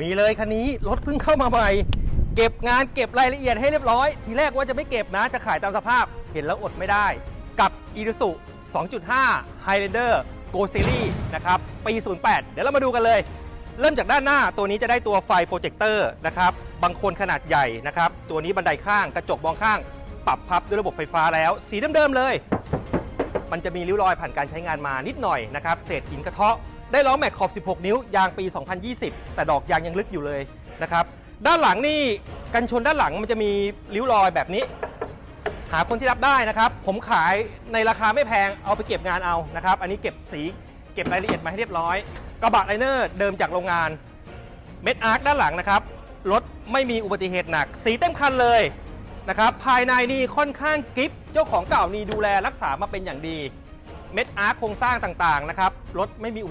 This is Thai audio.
มีเลยคันนี้รถเพิ่งเข้ามาใหม่ เก็บงานเก็บรายละเอียดให้เรียบร้อย ทีแรกว่าจะไม่เก็บนะจะขายตามสภาพ เห็นแล้วอดไม่ได้ กับ i r i s u 2.5 Highlander Go Series นะครับ ปี 08 เดี๋ยวเรามาดูกันเลย เริ่มจากด้านหน้าตัวนี้จะได้ตัวไฟโปรเจคเตอร์นะครับ บางคนขนาดใหญ่นะครับ ตัวนี้บันไดข้างกระจกมองข้าง ปรับพับด้วยระบบไฟฟ้าแล้ว สีเดิมๆเลย มันจะมีริ้วรอยผ่านการใช้งานมานิดหน่อยนะครับ เศษหินกระเทาะ ได้ล้อแม็กขอบ 16 นิ้วยางปี 2020 แต่ดอกยางยังลึกอยู่เลยนะครับ ด้านหลังนี่กันชนด้านหลังมันจะมีริ้วรอยแบบนี้ หาคนที่รับได้นะครับ ผมขายในราคาไม่แพงเอาไปเก็บงานเอานะครับ อันนี้เก็บสีเก็บรายละเอียดมาให้เรียบร้อย กระบะไลเนอร์เดิมจากโรงงานเม็ดอาร์คด้านหลังนะครับรถไม่มีอุบัติเหตุหนัก สีเต็มคันเลยนะครับภายในนี่ค่อนข้างกริปเจ้าของเก่านี่ดูแลรักษามาเป็นอย่างดี เม็ดอาร์คโครงสร้างต่างๆนะครับรถไม่มีอุบัติ